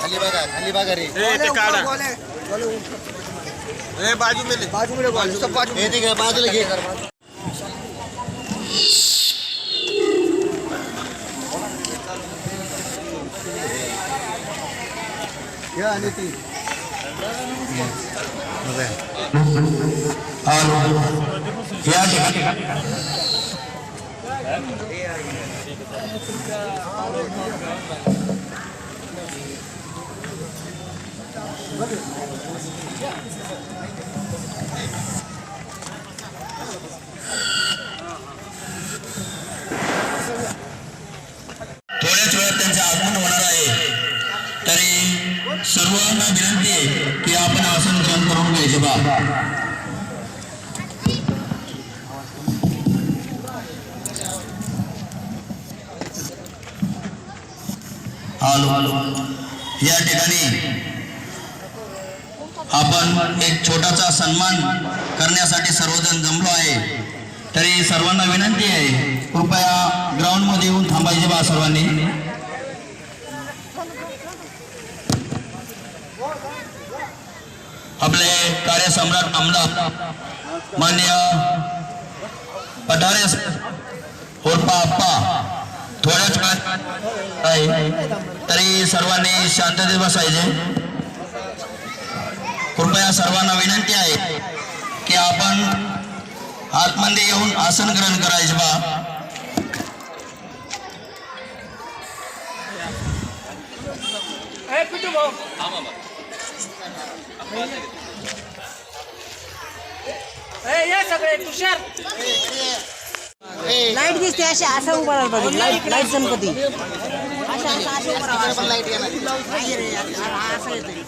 खाली बघा खाली बघा रे। ते काढा. ए बाजू मेले. हे ते बाजूला घे. आणि ती या थोड्याच वेळात त्यांचं आगमन होणार आहे. तरी सर्वांना विनंती आहे ग्रहण करून या ठिकाणी आपण एक छोटासा सन्मान करण्यासाठी सर्वजण जमलो आहे. तरी सर्वांना विनंती आहे कृपया ग्राउंडमध्ये येऊन थांबायचे बा सर्वांनी. आपले कार्यसम्राट आमदार मान्य पठारे होरपा आप्पा थोड्याच वेळात आहे तरी सर्वांनी शांततेत बसायचे कृपया सर्वांना विनंती आहे की आपण आतमध्ये येऊन आसन ग्रहण करायचे बा. ये सगळे तुषार. लाइट दिसते अशी असं उभं राहायला पाहिजे लाइट लाइट गणपती उभं लाइट येणार. रे, असं येतंय.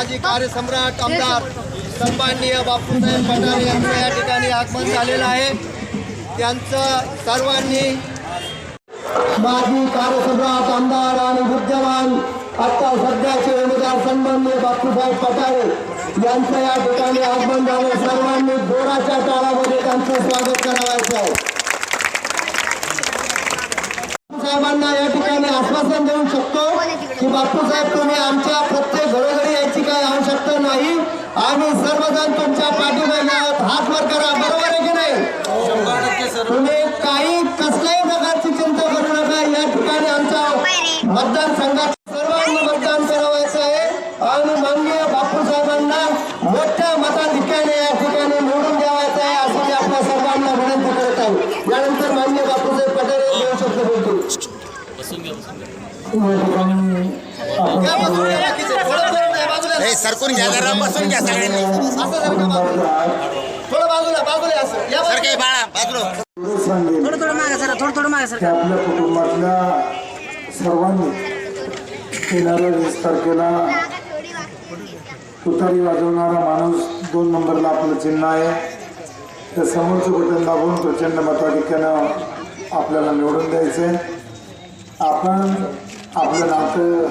माजी कार्यसम्राट आमदार सन्माननीय बापूसाहेब पठारे यांचं या ठिकाणी आगमन झालेलं आहे. त्यांचं सर्वांनी माजी कार्यसम्राट आमदार आणि विद्यमान आता सध्याचे उमेदवार सन्माननीय बापूसाहेब पठारे यांचं या ठिकाणी आगमन झालं. सर्वांनी जोराच्या टाळामध्ये त्यांचं स्वागत करावायचं आहे. साहेबांना या ठिकाणी आश्वासन देऊ शकतो की बापूसाहेब तुम्ही आमच्या नाही आम्ही सर्वजण तुमच्या पाठीमागे आहोत हात वर करा. बरोबर आहे की नाही? तुम्ही काही कसल्याही प्रकारची चिंता करू नका. या ठिकाणी आमच्या मतदारसंघात सर्वांना मतदान करावायचं आहे. आणि माननीय बापूसाहेबांना मोठ्या मताधिक्याने या ठिकाणी निवडून द्यावायचं आहे असं मी आपल्या सर्वांना विनंती करत आहे. यानंतर माननीय बापूसाहेब पठारे देऊ शकतो बोलतो सरकून घ्या जरा बसून घ्या सगळ्यांनी थोडं बाजूला बाजूला असं. या बाळा बाजूला. थोडं थोडं मागे सर थोडं थोडं मागे की सर आपल्या कुटुंबातल्या सर्वांनी येणाऱ्या वीस तारखेला तुतारी वाजवणारा माणूस दोन नंबरला आपलं चिन्ह आहे. त्या समोरचं बटन दाबून प्रचंड मताधिक्यानं आपल्याला निवडून द्यायचं आहे आपण आपलं नातं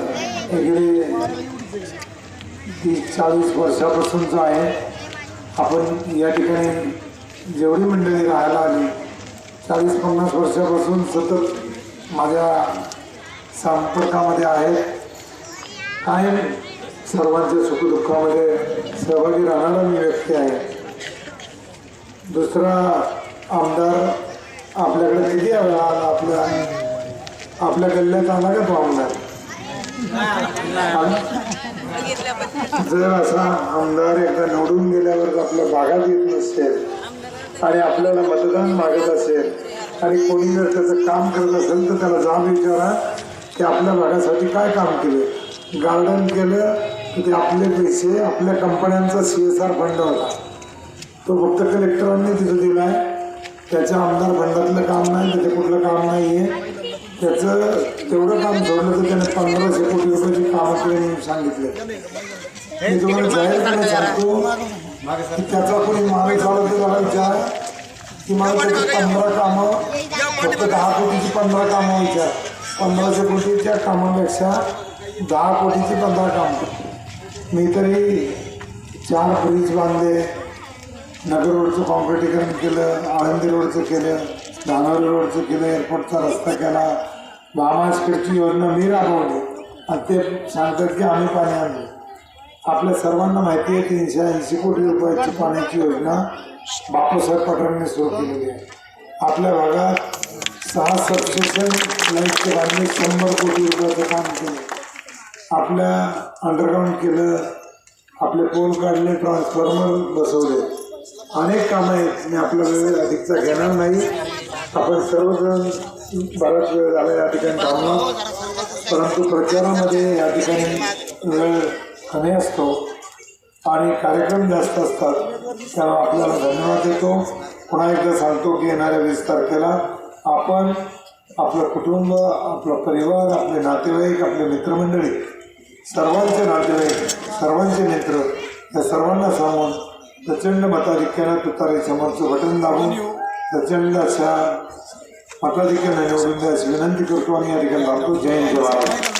इकडे तीस चाळीस वर्षापासूनचं आहे आपण या ठिकाणी जेवढी मंडळी राहायला आली चाळीस पन्नास वर्षापासून सतत माझ्या संपर्कामध्ये आहेत. कायम सर्वांच्या सुखदुःखामध्ये सहभागी राहणारा मी व्यक्ती आहे. दुसरा आमदार आपल्याकडे किती वेळा आला? आपल्या आपल्या गल्ल्यात आला का तो आमदार? जर असा आमदार एकदा निवडून गेल्यावर आपल्या भागात येत नसेल आणि आपल्याला मतदान मागत असेल आणि कोणी जर त्याचं काम करत असेल तर त्याला जाब विचारा की आपल्या भागासाठी काय काम केलं? गार्डन केलं ते आपले पैसे आपल्या कंपन्यांचा सी एस आर फंड होता. तो फक्त कलेक्टरांनी तिथं दिला आहे त्याच्या आमदार फंडातलं काम नाही त्याचं कुठलं काम नाही आहे त्याचं तेवढं काम सोडलं तर त्याने पंधराशे कोटी रुपयाची कामं केली म्हणून सांगितले. मी तुम्हाला जाहीरपणे सांगतो की त्याचा कोणी माणूस आला तर त्याला विचार की मला पंधरा कामं फक्त दहा कोटीची पंधरा कामं विचार पंधराशे कोटीच्या कामापेक्षा दहा कोटीची पंधरा कामं मी तरी चार ब्रिज बांधले नगर रोडचं कॉन्क्रिटीकरण केलं आळंदी रोडचं केलं धानावरी रोडचं केलं एअरपोर्टचा रस्ता केला महामास्कडची योजना मी राबवली आणि ते सांगतात की आम्ही पाणी आणलं. आपल्या सर्वांना माहिती आहे तीनशे ऐंशी कोटी रुपयाची पाण्याची योजना बापूसाहेब पाटलांनी सुरू केलेली आहे. आपल्या भागात सहा सबस्टेशन लाईटचे बांधले शंभर कोटी रुपयाचं काम केलं. आपल्या अंडरग्राऊंड केलं आपले पोल काढले ट्रान्सफॉर्मर बसवले. अनेक कामं आहेत. मी आपला वेळ अधिकचा घेणार नाही. आपण सर्वजण बराच वेळ झाला या ठिकाणी थांबणार परंतु प्रचारामध्ये या ठिकाणी वेळ कमी असतो आणि कार्यक्रम जास्त असतात त्यामुळे आपल्याला धन्यवाद देतो. पुन्हा एकदा सांगतो की येणाऱ्या वीस तारखेला आपण आपलं कुटुंब आपला परिवार आपले नातेवाईक आपले मित्रमंडळी सर्वांचे नातेवाईक सर्वांचे मित्र या सर्वांना सांगून प्रचंड मताधिक्यानं तुतारे समोरचं बटन दाबून प्रचंड अशा मताधिक्यानं निवडून द्या विनंती करतो आणि या ठिकाणी थांबतो जय हिंद महाराज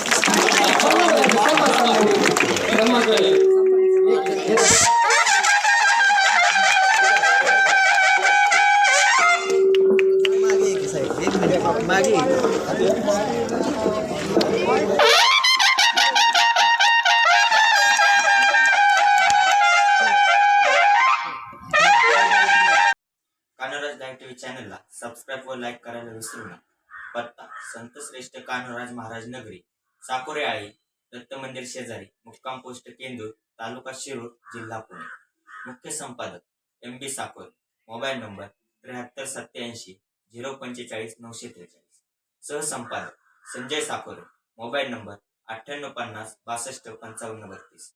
सबस्क्राईब व लाईक करायला विसरू नका. पत्ता संत श्रेष्ठ कान्होराज महाराज नगरी साकोरे आळी दत्त मंदिर शेजारी मुक्काम पोस्ट केंदूर तालुका शिरूर जिल्हा पुणे. मुख्य संपादक M B Sakor mobile number त्र्याहत्तर सत्याऐंशी झिरो पंचेचाळीस नऊशे त्रेचाळीस. सहसंपादक संजय साकोरे मोबाईल नंबर अठ्ठ्याण्णव पन्नास बासष्ट पंचावन्न बत्तीस.